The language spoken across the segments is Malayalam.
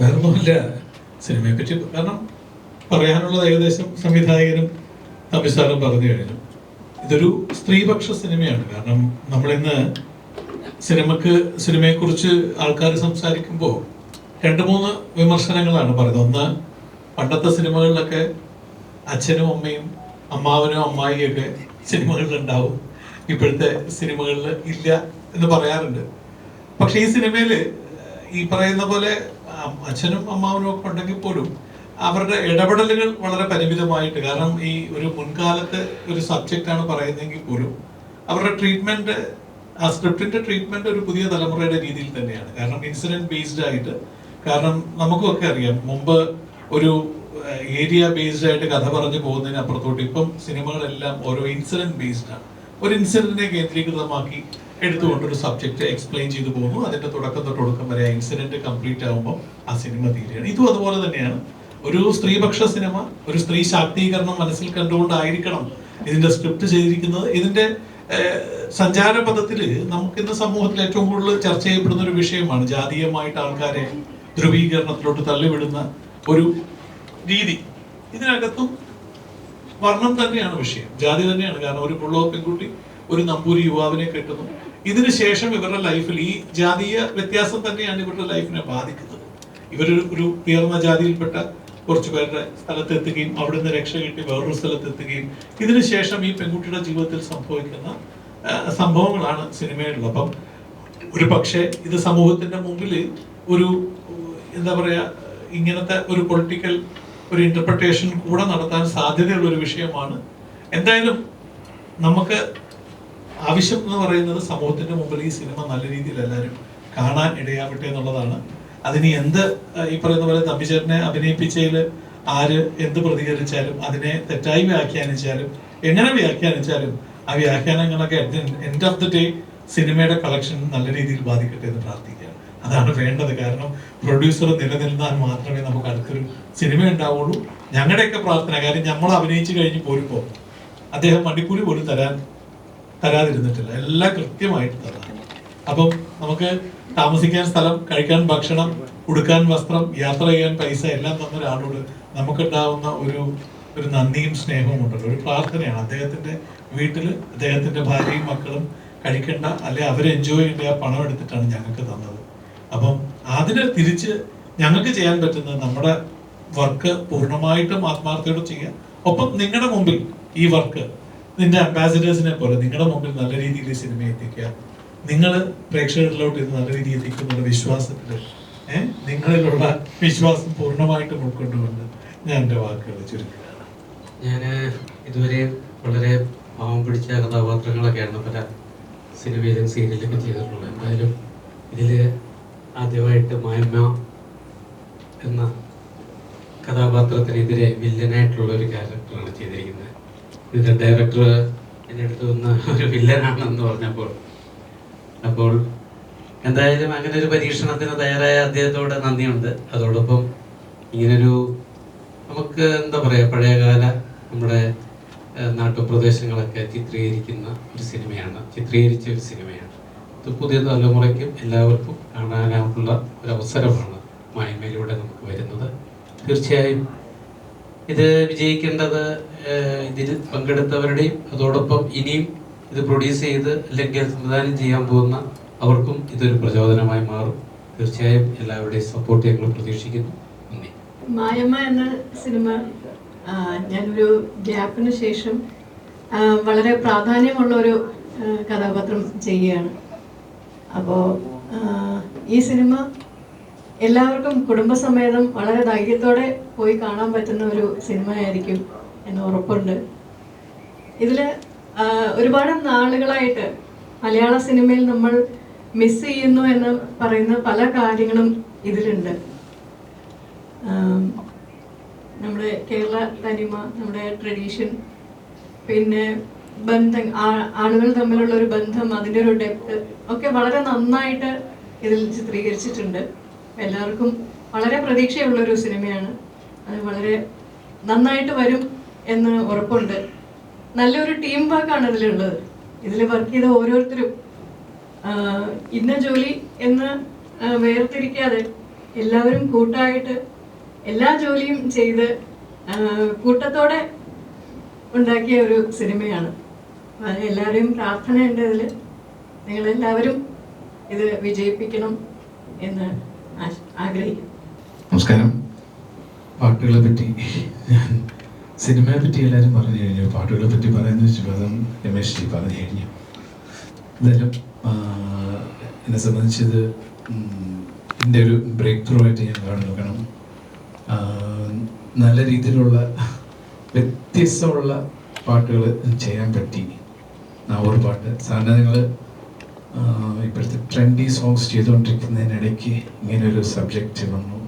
വേറൊന്നുമില്ല. സിനിമയെ പറ്റി കാരണം പറയാനുള്ളത് ഏകദേശം സംവിധായകനും തമ്പി സാറും പറഞ്ഞു കഴിഞ്ഞു. ഇതൊരു സ്ത്രീപക്ഷ സിനിമയാണ്. കാരണം നമ്മളിന്ന് സിനിമക്ക് സിനിമയെക്കുറിച്ച് ആൾക്കാർ സംസാരിക്കുമ്പോൾ രണ്ട് മൂന്ന് വിമർശനങ്ങളാണ് പറയുന്നത്. ഒന്ന് പണ്ടത്തെ സിനിമകളിലൊക്കെ അച്ഛനും അമ്മയും അമ്മാവനും അമ്മായിയൊക്കെ സിനിമകളിൽ ഉണ്ടാവും ഇപ്പോഴത്തെ സിനിമകളിൽ ഇല്ല എന്ന് പറയാറുണ്ട്. പക്ഷെ ഈ സിനിമയിൽ ഈ പറയുന്ന പോലെ അച്ഛനും അമ്മാവനും ഒക്കെ ഉണ്ടെങ്കിൽ പോലും അവരുടെ ഇടപെടലുകൾ വളരെ പരിമിതമായിട്ട്. കാരണം ഈ ഒരു മുൻകാലത്ത് ഒരു സബ്ജക്റ്റ് ആണ് പറയുന്നതെങ്കിൽ പോലും അവരുടെ ട്രീറ്റ്മെന്റ് ആ സ്ക്രിപ്റ്റിന്റെ ട്രീറ്റ്മെന്റ് ഒരു പുതിയ തലമുറയുടെ രീതിയിൽ തന്നെയാണ്. കാരണം ഇൻസിഡന്റ് ബേസ്ഡ് ആയിട്ട് കാരണം നമുക്കൊക്കെ അറിയാം മുമ്പ് ഒരു ഏരിയ ബേസ്ഡ് ആയിട്ട് കഥ പറഞ്ഞു പോകുന്നതിന് അപ്പുറത്തോട്ട് ഇപ്പം സിനിമകളെല്ലാം ഓരോ ഇൻസിഡന്റ് ബേസ്ഡ് ആണ്. ഒരു ഇൻസിഡന്റിനെ കേന്ദ്രീകൃതമാക്കി എടുത്തുകൊണ്ട് ഒരു സബ്ജക്റ്റ് എക്സ്പ്ലെയിൻ ചെയ്തു പോകുന്നു. അതിന്റെ തുടക്കം തൊട്ട് ഒടുക്കം വരെ ആ ഇൻസിഡന്റ് കംപ്ലീറ്റ് ആകുമ്പോൾ ആ സിനിമ തീരുകയാണ്. ഇതും അതുപോലെ തന്നെയാണ്. ഒരു സ്ത്രീപക്ഷ സിനിമ ഒരു സ്ത്രീ ശാക്തീകരണം മനസ്സിൽ കണ്ടുകൊണ്ടായിരിക്കണം ഇതിന്റെ സ്ക്രിപ്റ്റ് ചെയ്തിരിക്കുന്നത്. ഇതിന്റെ സഞ്ചാര പദത്തിൽ നമുക്ക് ഇന്ന് സമൂഹത്തിൽ ഏറ്റവും കൂടുതൽ ചർച്ച ചെയ്യപ്പെടുന്ന ഒരു വിഷയമാണ് ജാതീയമായിട്ട് ആൾക്കാരെ ധ്രുവീകരണത്തിലോട്ട് തള്ളിവിടുന്ന ഒരു രീതി. ഇതിനകത്തും വർണം തന്നെയാണ് വിഷയം. ജാതി തന്നെയാണ്. കാരണം ഒരു പുള്ളോ പെൺകുട്ടി ഒരു നമ്പൂരി യുവാവിനെ കെട്ടുന്നു. ഇതിന് ശേഷം ഇവരുടെ ലൈഫിൽ ഈ ജാതീയ വ്യത്യാസം തന്നെയാണ് ഇവരുടെ ലൈഫിനെ ബാധിക്കുന്നത്. ഇവരൊരു ഒരു ഉയർന്ന ജാതിയിൽപ്പെട്ട കുറച്ച് പേരുടെ സ്ഥലത്ത് എത്തുകയും അവിടുന്ന് രക്ഷ കിട്ടി വേറൊരു സ്ഥലത്ത് എത്തുകയും ഇതിനുശേഷം ഈ പെൺകുട്ടിയുടെ ജീവിതത്തിൽ സംഭവിക്കുന്ന സംഭവങ്ങളാണ് സിനിമയിലുള്ളത്. അപ്പം ഒരു പക്ഷേ ഇത് സമൂഹത്തിന്റെ മുമ്പിൽ ഒരു എന്താ പറയാ ഇങ്ങനത്തെ ഒരു പൊളിറ്റിക്കൽ ഒരു ഇന്റർപ്രിട്ടേഷൻ കൂടെ നടത്താൻ സാധ്യതയുള്ള ഒരു വിഷയമാണ്. എന്തായാലും നമുക്ക് ആവശ്യം എന്ന് പറയുന്നത് സമൂഹത്തിന്റെ മുമ്പിൽ ഈ സിനിമ നല്ല രീതിയിൽ എല്ലാവരും കാണാൻ ഇടയാവട്ടെ എന്നുള്ളതാണ്. അതിന് എന്ത് ഈ പറയുന്ന പോലെ തമ്പിച്ചേട്ടനെ അഭിനയിപ്പിച്ചതിൽ ആര് എന്ത് പ്രതികരിച്ചാലും അതിനെ തെറ്റായി വ്യാഖ്യാനിച്ചാലും എങ്ങനെ വ്യാഖ്യാനിച്ചാലും ആ വ്യാഖ്യാനങ്ങളൊക്കെ എൻഡ് ഓഫ് ദി ഡേ സിനിമയുടെ കളക്ഷൻ നല്ല രീതിയിൽ ബാധിക്കട്ടെ എന്ന് പ്രാർത്ഥിക്കുകയാണ്. അതാണ് വേണ്ടത്. കാരണം പ്രൊഡ്യൂസർ നിലനിന്നാൽ മാത്രമേ നമുക്ക് അടുത്തൊരു സിനിമ ഉണ്ടാവുള്ളൂ. ഞങ്ങളുടെയൊക്കെ പ്രാർത്ഥന കാര്യം നമ്മൾ അഭിനയിച്ചു കഴിഞ്ഞ് പോരുമ്പോൾ അദ്ദേഹം മണിക്കൂലി പോലും തരാൻ തരാതിരുന്നിട്ടില്ല. എല്ലാം കൃത്യമായിട്ട് തരാം. അപ്പം നമുക്ക് താമസിക്കാൻ സ്ഥലം കഴിക്കാൻ ഭക്ഷണം ഉടുക്കാൻ വസ്ത്രം യാത്ര ചെയ്യാൻ പൈസ എല്ലാം തന്ന ഒരാളോട് നമുക്കുണ്ടാവുന്ന ഒരു ഒരു നന്ദിയും സ്നേഹവും ഉണ്ടല്ലോ. ഒരു പ്രാർത്ഥനയാണ്. അദ്ദേഹത്തിന്റെ വീട്ടിൽ അദ്ദേഹത്തിന്റെ ഭാര്യയും മക്കളും കഴിക്കേണ്ട അല്ലെ അവർ എൻജോയ് ചെയ്യേണ്ട ആ പണം എടുത്തിട്ടാണ് ഞങ്ങൾക്ക് തന്നത്. അപ്പം അതിന് തിരിച്ച് ഞങ്ങൾക്ക് ചെയ്യാൻ പറ്റുന്നത് നമ്മുടെ വർക്ക് പൂർണമായിട്ടും ആത്മാർത്ഥയോട് ചെയ്യുക. ഒപ്പം നിങ്ങളുടെ മുമ്പിൽ ഈ വർക്ക് നിന്റെ അംബാസിഡേഴ്സിനെ പോലെ നിങ്ങളുടെ മുമ്പിൽ നല്ല രീതിയിൽ സിനിമ എത്തിക്കുക. നിങ്ങൾ പ്രേക്ഷകരിലോട്ട് ഇത് നല്ല രീതിയിൽ എത്തിക്കുന്നുള്ള വിശ്വാസത്തിൽ ഏഹ് നിങ്ങളിലുള്ള വിശ്വാസം പൂർണമായിട്ടും ഉൾക്കൊണ്ടുകൊണ്ട് ഞാൻ എന്റെ വാക്കുകൾ ചുരുക്കുകയാണ്. ഞാൻ ഇതുവരെ വളരെ പാവം പിടിച്ച കഥാപാത്രങ്ങളൊക്കെയാണ് പല സിനിമയിലും സീരിയലൊക്കെ ചെയ്തിട്ടുള്ളത്. എന്തായാലും ഇതിൽ ആദ്യമായിട്ട് മായമ്മ എന്ന കഥാപാത്രത്തിനെതിരെ വില്ലനായിട്ടുള്ള ഒരു ക്യാരക്ടറാണ് ചെയ്തിരിക്കുന്നത്. ഇതിന്റെ ഡയറക്ടർ എന്റെ അടുത്ത് വന്ന് ഒരു വില്ലനാണെന്ന് പറഞ്ഞപ്പോൾ. അപ്പോൾ എന്തായാലും അങ്ങനെ ഒരു പരീക്ഷണത്തിന് തയ്യാറായ അദ്ദേഹത്തോട് നന്ദിയുണ്ട്. അതോടൊപ്പം ഇങ്ങനൊരു നമുക്ക് എന്താ പറയുക പഴയകാല നമ്മുടെ നാട്ടുപ്രദേശങ്ങളൊക്കെ ചിത്രീകരിക്കുന്ന ഒരു സിനിമയാണ്. ചിത്രീകരിച്ച ഒരു സിനിമയാണ്. ഇത് പുതിയ തലമുറയ്ക്കും എല്ലാവർക്കും കാണാനായിട്ടുള്ള ഒരു അവസരമാണ് മായ്മയിലൂടെ നമുക്ക് വരുന്നത്. തീർച്ചയായും ഇത് വിജയിക്കേണ്ടത് ഇതിൽ പങ്കെടുത്തവരുടെയും അതോടൊപ്പം ഇനിയും ഇത് പ്രൊഡ്യൂസ് ചെയ്ത് അല്ലെങ്കിൽ സംവിധാനം ചെയ്യാൻ പോകുന്ന അവർക്കും ഇതൊരു പ്രചോദനമായി മാറും. തീർച്ചയായും എല്ലാവരുടെയും സപ്പോർട്ട് ഞങ്ങൾ പ്രതീക്ഷിക്കുന്നു. നന്ദി. മായമ്മ എന്ന സിനിമ ഞാനൊരു ഗ്യാപ്പിന് ശേഷം വളരെ പ്രാധാന്യമുള്ള ഒരു കഥാപാത്രം ചെയ്യുകയാണ്. അപ്പോൾ ഈ സിനിമ എല്ലാവർക്കും കുടുംബസമേതം വളരെ ധൈര്യത്തോടെ പോയി കാണാൻ പറ്റുന്ന ഒരു സിനിമയായിരിക്കും എന്ന് ഉറപ്പുണ്ട്. ഇതിൽ ഒരുപാട് നാളുകളായിട്ട് മലയാള സിനിമയിൽ നമ്മൾ മിസ് ചെയ്യുന്നു എന്ന് പറയുന്ന പല കാര്യങ്ങളും ഇതിലുണ്ട്. നമ്മുടെ കേരള തനിമ നമ്മുടെ ട്രഡീഷൻ പിന്നെ ബന്ധം ആളുകൾ തമ്മിലുള്ള ഒരു ബന്ധം അതിന്റെ ഒരു ഡെപ്ത് ഒക്കെ വളരെ നന്നായിട്ട് ഇതിൽ ചിത്രീകരിച്ചിട്ടുണ്ട്. എല്ലാവർക്കും വളരെ പ്രതീക്ഷയുള്ള ഒരു സിനിമയാണ്. അത് വളരെ നന്നായിട്ട് വരും എന്ന് ഉറപ്പുണ്ട്. നല്ലൊരു ടീം വർക്കാണ് ഇതിലുള്ളത് ഇതിൽ വർക്ക് ചെയ്ത ഓരോരുത്തരും ഇന്ന ജോലി എന്ന് വേർതിരിക്കാതെ എല്ലാവരും കൂട്ടായിട്ട് എല്ലാ ജോലിയും ചെയ്ത് കൂട്ടത്തോടെ ഉണ്ടാക്കിയ ഒരു സിനിമയാണ്. എല്ലാവരെയും പ്രാർത്ഥനയുണ്ട് ഇതിൽ നിങ്ങളെല്ലാവരും ഇത് വിജയിപ്പിക്കണം എന്ന് ആഗ്രഹിക്കുന്നു നമസ്കാരം. പാട്ടുകളെ പറ്റി ഞാൻ സിനിമയെ പറ്റി എല്ലാവരും പറഞ്ഞു കഴിഞ്ഞു. പാട്ടുകളെ പറ്റി പറയുന്ന വിശ്വാസം രമേശ് ജി പറഞ്ഞു കഴിഞ്ഞു. എന്തായാലും എന്നെ സംബന്ധിച്ചത് എന്റെ ഒരു ബ്രേക്ക് ത്രൂ ആയിട്ട് ഞാൻ കാണുന്നു. കാരണം നല്ല രീതിയിലുള്ള വ്യത്യസ്തമുള്ള പാട്ടുകൾ ചെയ്യാൻ പറ്റി. നാവൂർ പാട്ട്. സാധാരണ നിങ്ങൾ ഇപ്പോഴത്തെ ട്രെൻഡി സോങ്സ് ചെയ്തുകൊണ്ടിരിക്കുന്നതിനിടയ്ക്ക് ഇങ്ങനൊരു സബ്ജക്റ്റ് വന്നു.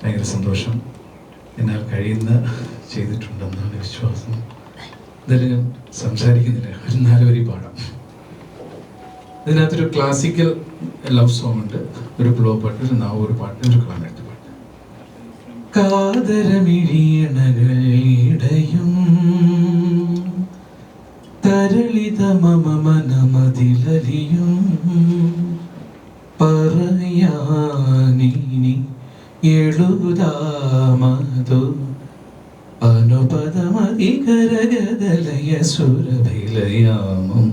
ഭയങ്കര സന്തോഷം. എന്നാൽ കഴിയുന്ന ചെയ്തിട്ടുണ്ടെന്നാണ് വിശ്വാസം. ഇതിൽ ഞാൻ സംസാരിക്കുന്നില്ല. ഒരു നാലുവരി പാടാം ഇതിനകത്തൊരു ക്ലാസിക്കൽ ലവ് സോങ് ഉണ്ട്. ഒരു ബ്ലോ പാട്ട് ഒരു നാവൂർ പാട്ട് ഒരു ക്ലാമറ്റ് പാട്ട് കാതരമിഴിയണകൾ ഇടയും തരളിത മമ മനമതിലറിയും പറയാനിനി എഴുതാമതു അനുപദമതികരഗതലയ സുരഭിലയാമം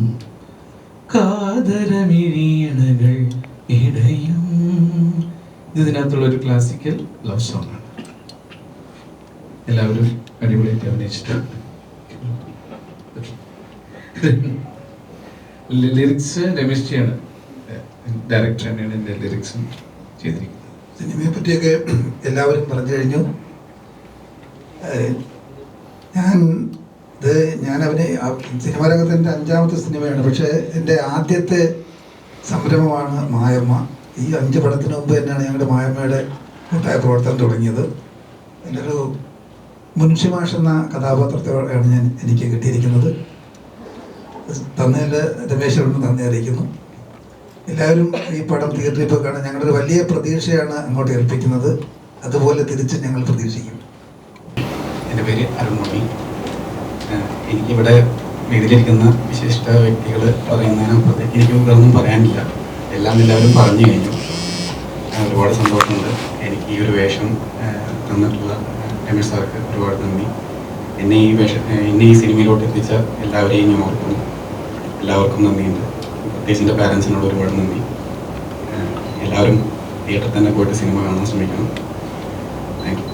കാതരമിഴിയണകൾ ഇടയും. ഇത് ഇതിനകത്തുള്ള ഒരു ക്ലാസിക്കൽ ലവ് സോങ് എല്ലാവരും അടിപൊളിയായിട്ട് അഭിനയിച്ചിട്ടുണ്ട്. ലിറിക്സ് രമേശ് ജിയാണ് ഡയറക്ടർ തന്നെയാണ് എന്റെ ലിറിക്സും ചെയ്തിരിക്കുന്നത്. സിനിമയെ പറ്റിയൊക്കെ എല്ലാവരും പറഞ്ഞു കഴിഞ്ഞു. ഞാൻ ഇത് ഞാൻ അവനെ സിനിമാ രംഗത്ത് എന്റെ അഞ്ചാമത്തെ സിനിമയാണ്. പക്ഷേ എന്റെ ആദ്യത്തെ സംരംഭമാണ് മായമ്മ. ഈ അഞ്ച് പടത്തിന് മുമ്പ് തന്നെയാണ് ഞങ്ങളുടെ മായമ്മയുടെ കൂട്ടായ പ്രവർത്തനം തുടങ്ങിയത്. ഒരു മുൻഷിമാഷ് എന്ന കഥാപാത്രത്തോടെയാണ് ഞാൻ എനിക്ക് കിട്ടിയിരിക്കുന്നത്. തന്നതിൽ രമേശോട് നന്ദി അറിയിക്കുന്നു. എല്ലാവരും ഈ പടം തിയേറ്ററിൽ പോയി കാണാൻ ഞങ്ങളുടെ വലിയ പ്രതീക്ഷയാണ് അങ്ങോട്ട് ഏൽപ്പിക്കുന്നത്. അതുപോലെ തിരിച്ച് ഞങ്ങൾ പ്രതീക്ഷിക്കും. എന്റെ പേര് അരുൺമണി എനിക്കിവിടെ വേദിയിലിരിക്കുന്ന വിശിഷ്ട വ്യക്തികൾ പറയുന്നതിനപ്പുറത്തേക്ക് എനിക്ക് ഒന്നും പറയാനില്ല. എല്ലാം എല്ലാവരും പറഞ്ഞു കഴിഞ്ഞു. ഒരുപാട് സന്തോഷമുണ്ട്. എനിക്ക് ഈ ഒരു വേഷം തന്നിട്ടുള്ള രമേശ് സാർക്ക് ഒരുപാട് നന്ദി. എന്നെ ഈ വേഷ എന്നെ ഈ സിനിമയിലോട്ട് എത്തിച്ച എല്ലാവരെയും ഞാൻ ഓർക്കുന്നു. എല്ലാവർക്കും നന്ദിയുണ്ട്. പ്രത്യേകിച്ച് എന്റെ പാരൻസിനോട് ഒരുപാട് നന്ദി. എല്ലാവരും തിയേറ്ററിൽ തന്നെ പോയിട്ട് സിനിമ കാണാൻ ശ്രമിക്കണം. Thank you